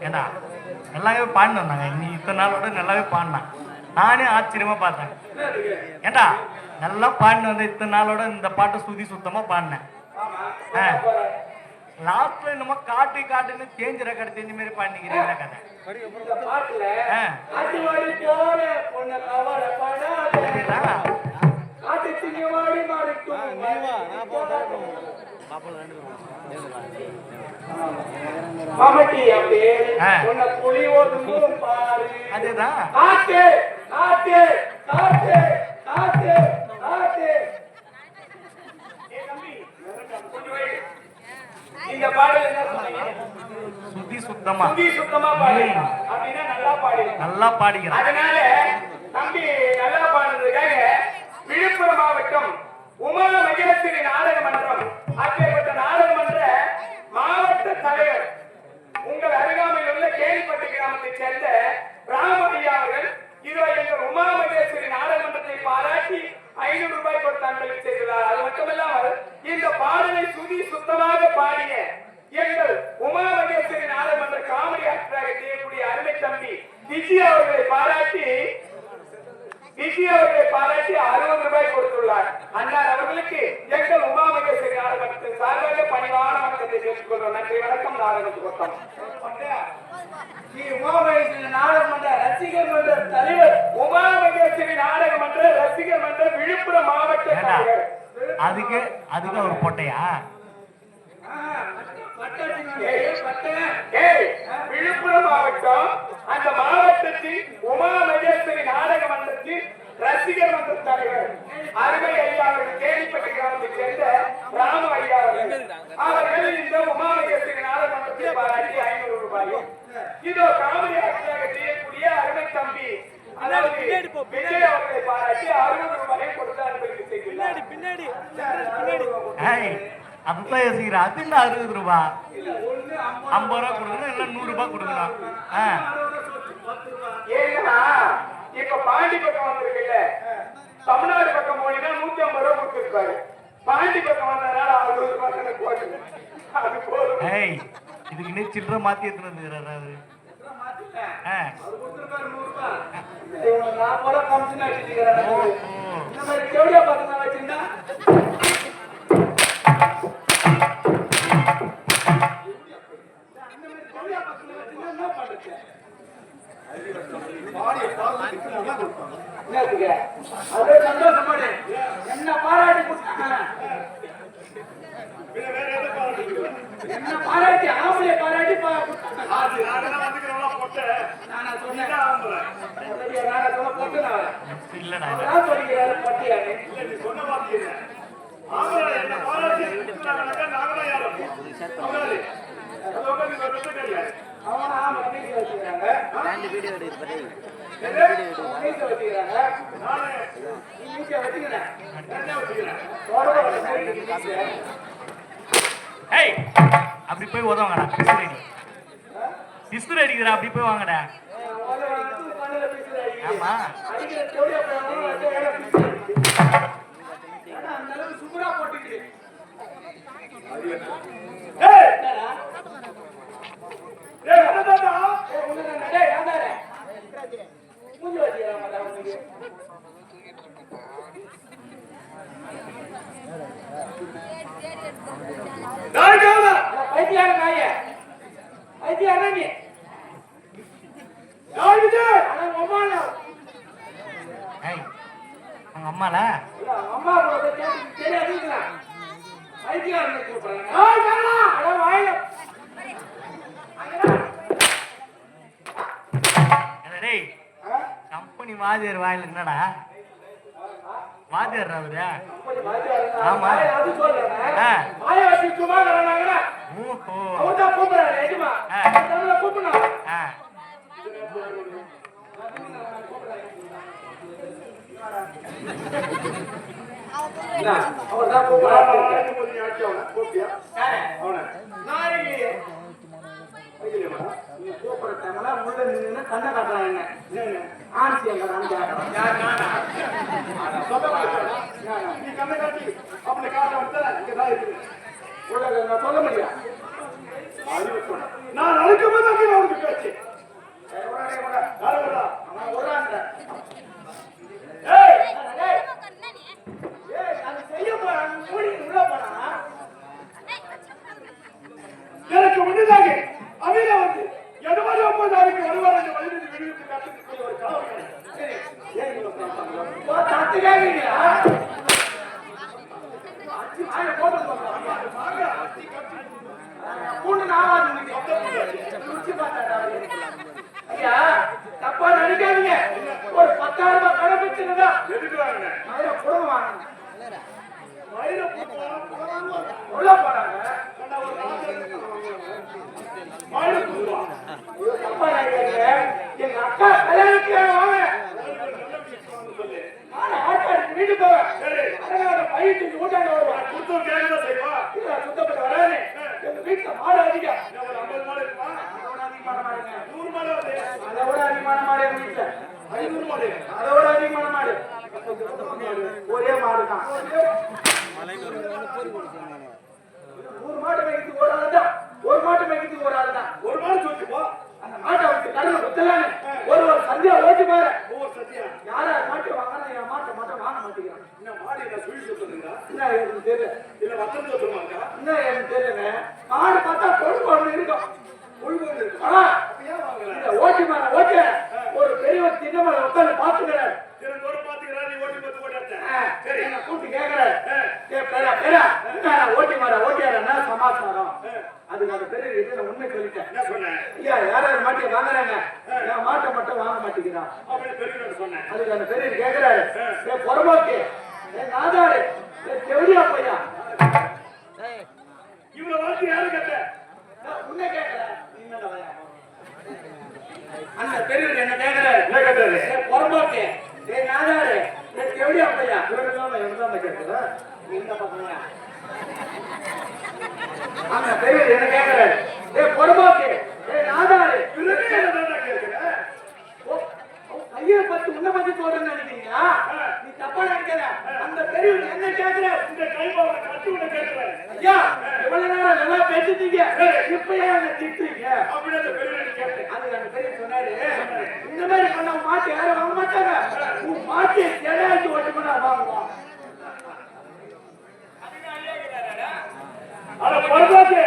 ஏண்டா? நல்லாவே பாடினு வந்தாங்க நீ இத்தனை நாளோட நல்லாவே பாடினான் நானே ஆச்சரியமாக பார்த்தேன். ஏண்டா? நல்லா பாடினு வந்தேன் இத்தனை நாளோட இந்த பாட்டை சுதி சுத்தமாக பாடினேன். ஆ. லாஸ்ட்ல என்னமோ காட்டு காட்டுன்னு தேஞ்சு ரெக்கார்டு தெரிஞ்ச மாதிரி பாடிக்கிறீங்களா கதை. பாட்டுல ஆ. அதுதான். இந்த பாடல் என்ன சொன்னீங்க? சுதி சுத்தமா. சுதி சுத்தமா பாடுங்க அப்படின்னா நல்லா பாடுங்க நல்லா பாடிக்கிறான் அதனால தம்பி நல்லா பாடுறதுக்காக விழுப்புரம் மாவட்டம் உமா மகேஸ்வரி நாடக மன்றம் அப்பேற்பட்ட நாடக மன்ற மாவட்ட தலைவர். உங்கள் அருகாமையில் உள்ள கேள்விப்பட்ட கிராமத்தைச் சேர்ந்த ராமஐயா அவர்கள் இதுவரை எங்கள் உமா மகேஸ்வரி நாடகமன்றத்தை பாராட்டி ஐநூறு ரூபாய் கொடுத்து அன்பளிப்பு செய்துள்ளார். அது மட்டுமல்லாமல் இந்த பாடலை சுதி சுத்தமாக பாடிய எங்கள் உமா மகேஸ்வரி நாடகமன்ற காமெடி ஆக்டராக செய்யக்கூடிய அருமை தம்பி விஜய் அவர்களை பாராட்டி விஜய் அவர்களை பாராட்டி அறுபது ரூபாய் கொடுத்துள்ளார். அண்ணார் அவர்களுக்கு எங்கள் உமா மகேஸ்வரி நாடகத்தின் சார்பாக பணிவான வணக்கத்தை தெரிவித்துக் கொள்கிறோம் நன்றி வணக்கம் நாடகத்துக்கு கொத்தம் ஸ்ரீ உமா மகேஸ்வரி நாடக மன்ற ரசிகர் மன்ற தலைவர் உமா மகேஸ்வரி நாடக மன்ற ரசிகர் மன்ற விழுப்புரம் மாவட்ட அதுக்கு அதுக்கு பொட்டையா? ஏய், விழுப்புரம் மாவட்டம் அந்த மாவட்டத்தில் உமா மகேஸ்வரி நாடக மன்றத்தில் ரசிகர் மன்ற தலைவர் அருமை ஐயா அவர்கள் கேள்விப்பட்ட கிராமத்தைச் சேர்ந்த ராம ஐயா அவர்கள் அவர்கள் இந்த உமா மகேஸ்வரி நாடக மன்றத்தில் பாராட்டி ஐநூறு ரூபாயும் இதோ காமெடி ஆக்டராக செய்யக்கூடிய அருமை தம்பி. அதாவது விஜய் அவர்களை பாராட்டி அறுபது ரூபாயை கொடுத்து அனுமதி செய்துள்ளார் பின்னாடி பின்னாடி அது என்ன அறுபது ரூபா? ஐம்பது ரூபா கொடுக்கணும் இல்லை நூறு ரூபாய் கொடுக்கணும் ஏன்னா இப்ப பாண்டி பக்கம் வந்திருக்குல்ல. தமிழ்நாடு பக்கம் போனீங்கன்னா நூத்தி ஐம்பது ரூபா கொடுத்துருப்பாரு. பாண்டி பக்கம் வந்ததுனால அறுபது ரூபாய் போட்டுங்க. அது போதும். ஏய் இதுக்கு நீ சில்லற மாத்தி எடுத்துட்டு வந்துக்கிறாரு அவரு? என்ன பாராட்டி. என்ன பாராட்டி ஆம்பளை. பாராட்டி வச்சுக்கிறேன். ஏய் அப்படி போய் உதவுங்கடா பிசுறு அடி பிசுறு அடிக்கிறா அப்படி போய் வாங்கடா முதல்ல ஆமா செவடியா பையன் வந்து வேலை மீசை அடிக்குது. ஏன்னா, அந்த அளவுக்கு சுகுரா போட்டுக்குது. ஏய், என்னடா? ஏய், என்னதான்டா? ஏய், உன்னதான்டா. டேய், ஏன்டாடா? மூஞ்சி பைத்தியார நாய. பைத்தியார நீ. ஏய் அம்மால? அம்மா கூட கூப்பிடுறாங்க ஏய் கண்ணா. அட வாயில. டேய் கம்பெனி வாதியார் வாயில் என்னடா? வாதியார் அவரு? ஆமா. அது சொல்றேன் ஆ. வாய வச்சு சும்மா கரணாங்கடா ஓஹோ. அவன் தான் கூப்பிடுறாரு எஜமா. கூப்பிடணும். ஆ. அவர் தான் கூப்பிடுறாரு. கூப்பிடுற டைம்ல முள்ள நின்னு கண்ணை காட்டுறான் என்ன ஆன்சி எங்க நீ கண்ணை காட்டி. அப்படி காட்ட வந்தா இங்க இருக்குது உலக நான் சொல்ல முடியும் அறிவு சொன்ன. நான் அழைக்கும் போது அங்கே அவனுக்கு பேச்சு ஏய், விடா, டேய், விடா. யாரு விடா? அவன் விடுறான்ற. ஏய், ஏய், ஏய், அது செய்ய போறான். மூடி உள்ள போறான். எனக்கு முன்னதாக அமீரா வந்து எடப்பாடி ஒன்பது நாளைக்கு வருவார் என்று வழிநடத்தி விடுவித்து காத்துக்கூடிய ஒரு கனவு கண்டேன். சரி, ஏன் இவ்வளவு பார்த்தாங்க? ஓ, தட்டு கேக்குறீங்களா? அச்சி, வாயை போட்டு போங்க. வாங்க. பூண்டு நாவாது உங்களுக்கு. ருச்சி பார்த்தாரா அவரு? ஐயா, தப்பா நினைக்காதீங்க. ஒரு பத்தாயிரம் ரூபாய் கடை பிடிச்சிருந்தா மயிரை புடவை வாங்கணும். மயிரை புடவை போறாங்க மயிரை புடவை. தப்பா. எங்க அக்கா கல்யாணத்துக்கு வாங்க நானே ஆட்டாடி வீட்டுக்கு போவேன். பையன் தூக்கி ஊட்டாண்ட வருவான். இல்ல, சுத்தப்பட்டு வராதே. எங்க வீட்டுல மாடு அதிகம். அதோட அதிகமான மாடு எங்க வீட்டுல. அதோட அதிகமான மாடு. ஒரே மாடு தான். நூறு மாடு மேய்க்கிறதுக்கு ஒரு ஆள் தான் ஒரு மாட்டு மேய்க்கிறதுக்கு ஒரு ஆள் தான் ஒரு நாள் சொல்லிட்டு போ. அந்த மாட்டை அவருக்கு கடனை குத்தலான்னு ஒரு ஒரு சந்தியா ஓட்டி பாரு. ஒவ்வொரு சத்தியா யாரா மாட்டு வாங்கினா என் மாட்டை மட்டும் வாங்க மாட்டேங்கிறான். என்ன மாடி என்ன சுழி சொல்லுங்க என்ன எனக்கு தெரியல. இல்ல வத்தம் சொல்லுவாங்க என்ன எனக்கு தெரியல. மாடு பார்த்தா பொழுது ஒண்ணு இருக்கும். உள்கொண்டு இருக்கு ஆனா ஏன் வாங்கல? இந்த ஓட்டி மாட ஓட்ட. திண்ணமலை உட்காந்து பாத்துக்கிறார் தினந்தோட பாத்துக்கிறா நீ ஓட்டி பத்து சரி. என்ன கூப்பிட்டு கேக்குறாரு ஏ பெரா பெரா ஓட்டி மாட ஓட்டியாரன்னா சமாச்சாரம்? அதுக்கு அந்த பெரிய கிட்ட நான் உண்மை சொல்லிட்டேன். என்ன சொன்னேன். ஐயா யாராவது மாட்டிய வாங்குறாங்க? என் மாட்டை மட்டும் வாங்க மாட்டேங்கிறான். அப்படின்னு பெரிய சொன்னேன். அதுக்கு அந்த பெரிய கேக்குறாரு. ஏ பொறம்போக்கு ஏ நாதாரு ஏ செவரியா பையா இவரை வாழ்த்து யாரு கேட்ட நான் உன்னை கேக்குறேன் நீ என்னடா வயா? அந்த பெரியவர் என்ன கேக்குறாரு என்ன கேட்டாரு ஏ பொறம்போக்கு ஏ நாதாரு ஏ செவரியா பையா கேக்குறேன் இந்த பக்கம்யா? அந்த பெரியவர் என்ன கேக்குறாரு ஏ பொறம்போக்கு ஏ கேட்கிற ஓ, கையை பத்தி உன்னை பத்தி சொல்றேன்னு நினைக்கிறீங்களா? நீ தப்பா நினைக்கிற அந்த பெரியவர் என்ன கேக்குற இந்த கைபாவை கட்டி விட கேட்கிறாரு ஐயா இவ்வளவு நேரம் நல்லா பேசிட்டீங்க. இப்ப ஏன் என்ன திட்டுறீங்க. அப்படின்னு அந்த பெரிய கேட்டேன். அந்த பெரிய சொன்னாரு. இந்த மாதிரி பண்ண மாட்டு யாரும் வாங்க மாட்டாங்க. உன் மாட்டு எடாச்சு ஓட்டு பண்ணா வாங்குவான். அட பரவாயில்ல